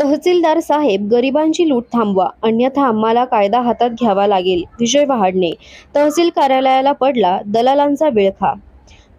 तहसीलदार साहेब गरिबांची लूट थांबवा अन्यथा आम्हाला कायदा हातात घ्यावा लागेल विजय वहाडणे. तहसील कार्यालयाला पडला दलालांचा विळखा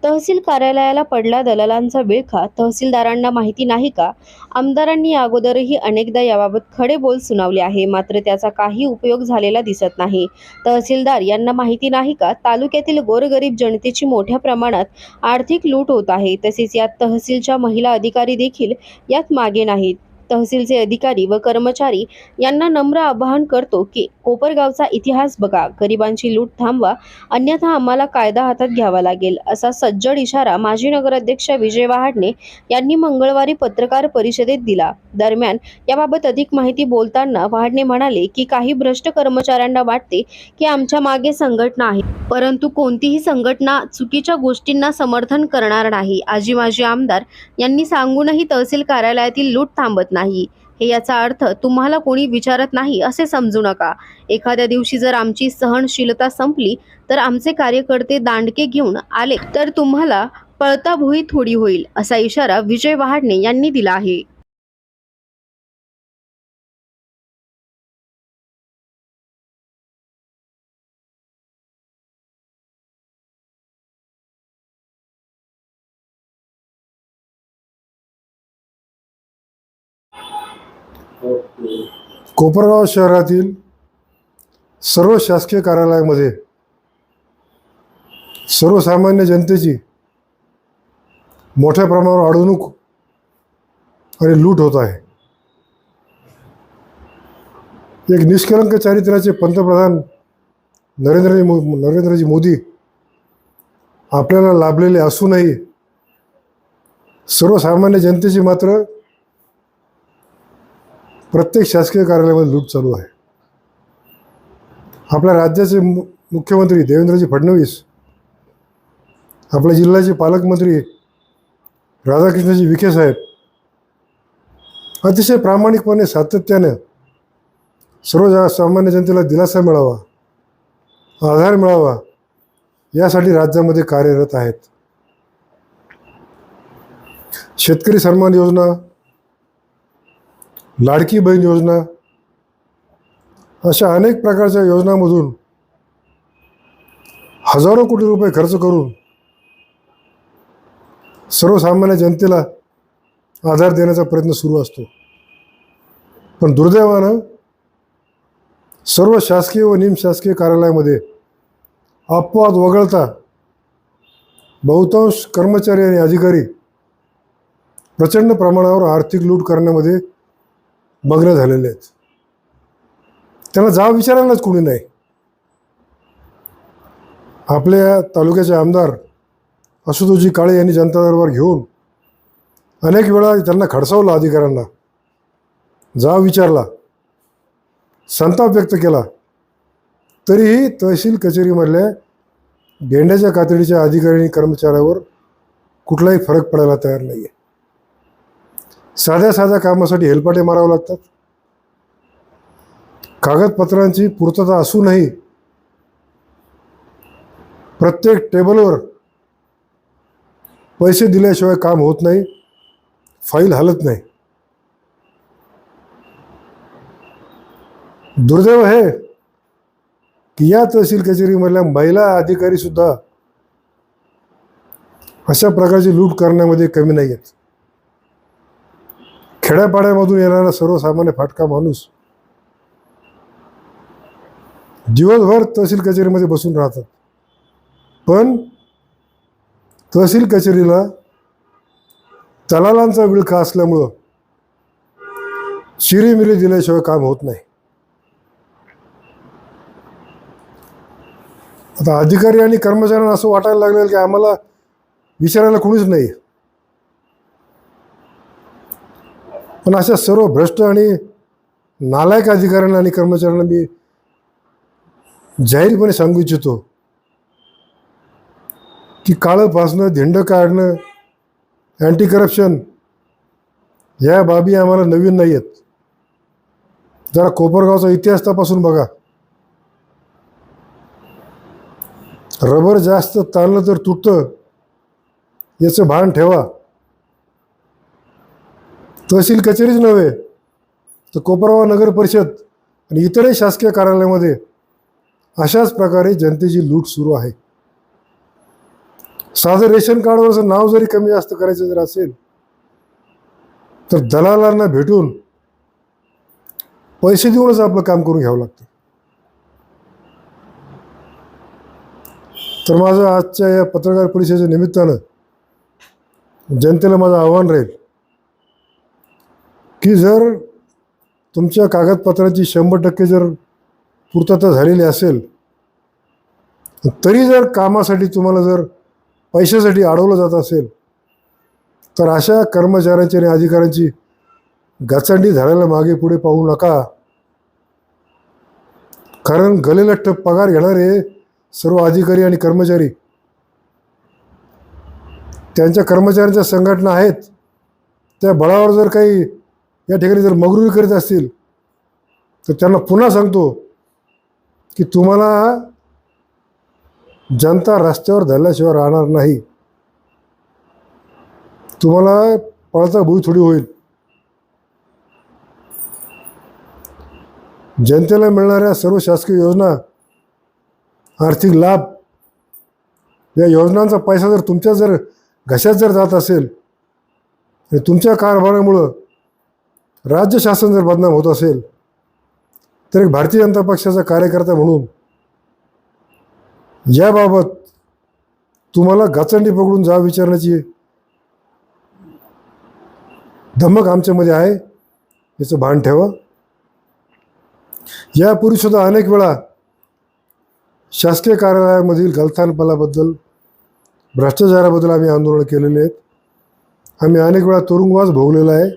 तहसील कार्यालयाला पडला दलालांचा विळखा तहसीलदारांना माहिती नाही का? आमदारांनी अगोदरही अनेकदा याबाबत खडे बोल सुनावले आहे मात्र त्याचा काही उपयोग झालेला दिसत नाही. तहसीलदार यांना माहिती नाही का? तालुक्यातील गोरगरीब जनतेची मोठ्या प्रमाणात आर्थिक लूट होत आहे तसेच यात तहसीलच्या महिला अधिकारी देखील यात मागे नाहीत. तहसीलचे अधिकारी व कर्मचारी यांना नम्र आवाहन करतो की कोपरगावचा इतिहास बघा. गरिबांची लूट थांबवा. अन्यथा आम्हाला कायदा हातात घ्यावा लागेल असा सज्जड इशारा माजी नगराध्यक्ष विजय वहाडणे यांनी मंगळवारी पत्रकार परिषदेत दिला. दरम्यान याबाबत अधिक माहिती बोलताना वहाडणे म्हणाले की काही भ्रष्ट कर्मचाऱ्यांना वाटते की आमच्या मागे संघटना आहे परंतु कोणतीही संघटना चुकीच्या गोष्टींना समर्थन करणार नाही. आजी माजी आमदार यांनी सांगूनही तहसील कार्यालयातील लूट थांबत नाही. नाही. हे याचा अर्थ तुम्हाला कोणी विचारत नाही असे समजू नका. एखाद्या दिवशी जर आमची सहनशीलता संपली तर आमचे कार्यकर्ते दांडके घेऊन आले तर तुम्हाला पळताभुई थोडी होईल असा इशारा विजय वहाडणे यांनी दिला आहे. कोपरगाव शहरातील सर्व शासकीय कार्यालयामध्ये सर्वसामान्य जनतेची मोठ्या प्रमाणावर अडवणूक आणि लूट होत आहे. एक निष्कलंक चारित्र्याचे पंतप्रधान नरेंद्रजी मो नरेंद्रजी मोदी आपल्याला लाभलेले असूनही सर्वसामान्य जनतेची मात्र प्रत्येक शासकीय कार्यालयामध्ये लूट चालू आहे. आपल्या राज्याचे मु मुख्यमंत्री देवेंद्रजी फडणवीस आपल्या जिल्ह्याचे पालकमंत्री राधाकृष्णजी विखे साहेब अतिशय प्रामाणिकपणे सातत्याने सर्व सामान्य जनतेला दिलासा मिळावा आधार मिळावा यासाठी राज्यामध्ये कार्यरत आहेत. शेतकरी सन्मान योजना लाडकी बहीण योजना अशा अनेक प्रकारच्या योजनांमधून हजारो कोटी रुपये खर्च करून सर्वसामान्य जनतेला आधार देण्याचा प्रयत्न सुरू असतो. पण दुर्दैवानं सर्व शासकीय व निमशासकीय कार्यालयामध्ये अपवाद वगळता बहुतांश कर्मचारी आणि अधिकारी प्रचंड प्रमाणावर आर्थिक लूट करण्यामध्ये मग्न झालेले आहेत. त्यांना जाब विचारायलाच कोणी नाही. आपल्या तालुक्याचे आमदार आशुतोषजी काळे यांनी जनता दरबार घेऊन अनेक वेळा त्यांना खडसावलं अधिकाऱ्यांना जाब विचारला संताप व्यक्त केला. तरीही तहसील कचेरीमधल्या गेंड्याच्या कातडीच्या अधिकारी आणि कर्मचाऱ्यावर कुठलाही फरक पडायला तयार नाही आहे साध्या साध्या कामासाठी हेलपाटे मारावं लागतात. कागदपत्रांची पूर्तता असूनही प्रत्येक टेबलवर पैसे दिल्याशिवाय काम होत नाही फाईल हलत नाही. दुर्दैव हे की या तहसील कचेरीमधल्या महिला अधिकारी सुद्धा अशा प्रकारची लूट करण्यामध्ये कमी नाही आहेत. खेड्यापाड्यामधून येणारा सर्वसामान्य फाटका माणूस दिवसभर तहसील कचेरीमध्ये बसून राहतात. पण तहसील कचेरीला दलालांचा विळखा असल्यामुळं शिरीमिरी दिल्याशिवाय काम होत नाही. आता अधिकारी आणि कर्मचाऱ्यांना असं वाटायला लागलेलं की आम्हाला विचारायला कोणीच नाही. पण अशा सर्व भ्रष्ट आणि नालायक अधिकाऱ्यांना आणि कर्मचाऱ्यांना मी जाहीरपणे सांगू इच्छितो की काळं फासणं धिंड काढणं अँटी करप्शन या बाबी आम्हाला नवीन नाही आहेत जरा कोपरगावचा इतिहास तपासून बघा. रबर जास्त ताणलं तर तुटतं याचं भान ठेवा. तहसील कचेरीच नव्हे तर कोपरगाव नगर परिषद आणि इतरही शासकीय कार्यालयामध्ये अशाच प्रकारे जनतेची लूट सुरू आहे. साधं रेशन कार्डवरचं नाव जरी कमी जास्त करायचं जर असेल तर दलालांना भेटून पैसे देऊनच आपलं काम करून घ्यावं लागतं. तर माझं आजच्या या पत्रकार परिषदेच्या निमित्तानं जनतेला माझं आव्हान राहील की जर तुमच्या कागदपत्राची शंभर टक्के जर पूर्तता झालेली असेल तरी जर कामासाठी तुम्हाला जर पैशासाठी अडवलं जात असेल तर अशा कर्मचाऱ्यांची आणि अधिकाऱ्यांची गचांडी झाडायला मागे पुढे पाहू नका. कारण गलेलट्ट पगार घेणारे सर्व अधिकारी आणि कर्मचारी त्यांच्या कर्मचाऱ्यांच्या संघटना आहेत. त्या बळावर जर काही या ठिकाणी जर मगरुरी करीत असतील तर त्यांना पुन्हा सांगतो की तुम्हाला जनता रस्त्यावर धरल्याशिवाय राहणार नाही. तुम्हाला पळता भुई थोडी होईल. जनतेला मिळणाऱ्या सर्व शासकीय योजना आर्थिक लाभ या योजनांचा पैसा जर तुमच्या जर घशात जर जात असेल आणि तुमच्या कारभारामुळं राज्य शासन जर बदनाम होत असेल तर एक भारतीय जनता पक्षाचा कार्यकर्ता म्हणून याबाबत तुम्हाला गाचंडी पकडून जा विचारण्याची धमक आमच्यामध्ये आहे याचं भान ठेवा. यापूर्वीसुद्धा अनेक वेळा शासकीय कार्यालयामधील गलथानपणाबद्दल भ्रष्टाचाराबद्दल आम्ही आंदोलन केलेले आहेत. आम्ही अनेक वेळा तुरुंगवास भोगलेला आहे.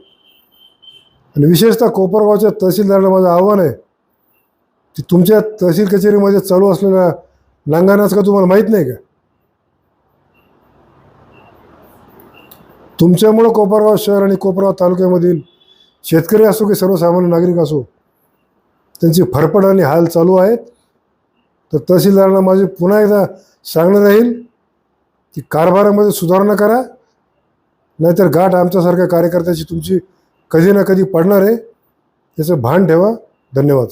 आणि विशेषतः कोपरगावच्या तहसीलदाराला माझं आव्हान आहे की तुमच्या तहसील कचेरीमध्ये चालू असलेल्या नांगानाचं का तुम्हाला माहीत नाही का? तुमच्यामुळं कोपरगाव शहर आणि कोपरगाव तालुक्यामधील शेतकरी असो की सर्वसामान्य नागरिक असो त्यांची फरफड आणि हाल चालू आहेत. तर तहसीलदारांना माझे पुन्हा एकदा सांगणं राहील की कारभारामध्ये सुधारणा करा नाहीतर गाठ आमच्यासारख्या कार्यकर्त्याची तुमची कधी ना कधी पडणार आहे. याचं भान ठेवा. धन्यवाद.